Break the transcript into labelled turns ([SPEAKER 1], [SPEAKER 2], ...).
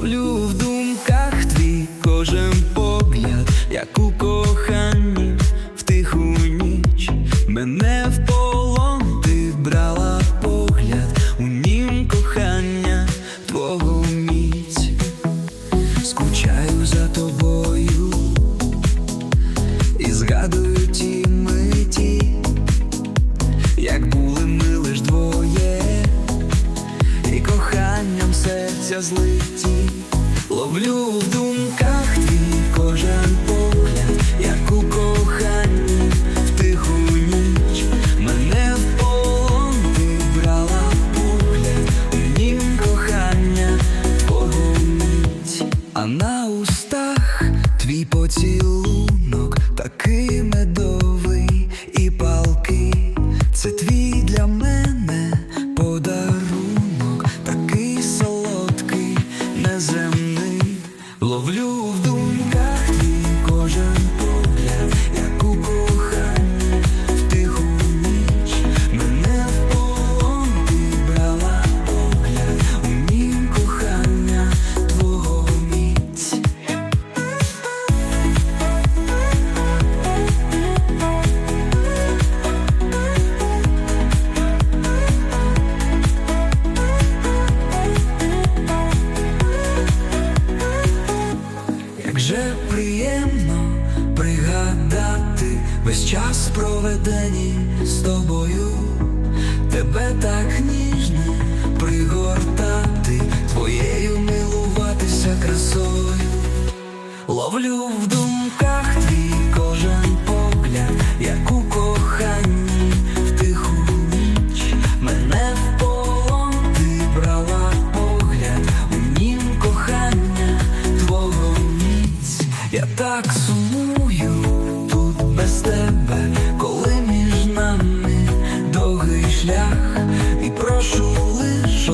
[SPEAKER 1] ловлю в думках твій кожен погляд, як у коханні в тиху ніч мене в полон ти брала погляд у нім кохання твого міць, скучаю за тобою і згадую ті миті, як були ми лиш двоє. і коханням Серця злиті ловлю в думках твій кожен погляд, як у коханні в тиху ніч, мене в полон ти брала погляд, у нім кохання твого а на устах твій поцілунок такий ловлю в Як приємно пригадати весь час проведені з тобою, тебе так ніжно пригортати, твоєю милуватися красою, ловлю в думках твій кожен погляд, як я так сумую тут без тебе, коли між нами довгий шлях, і прошу лиш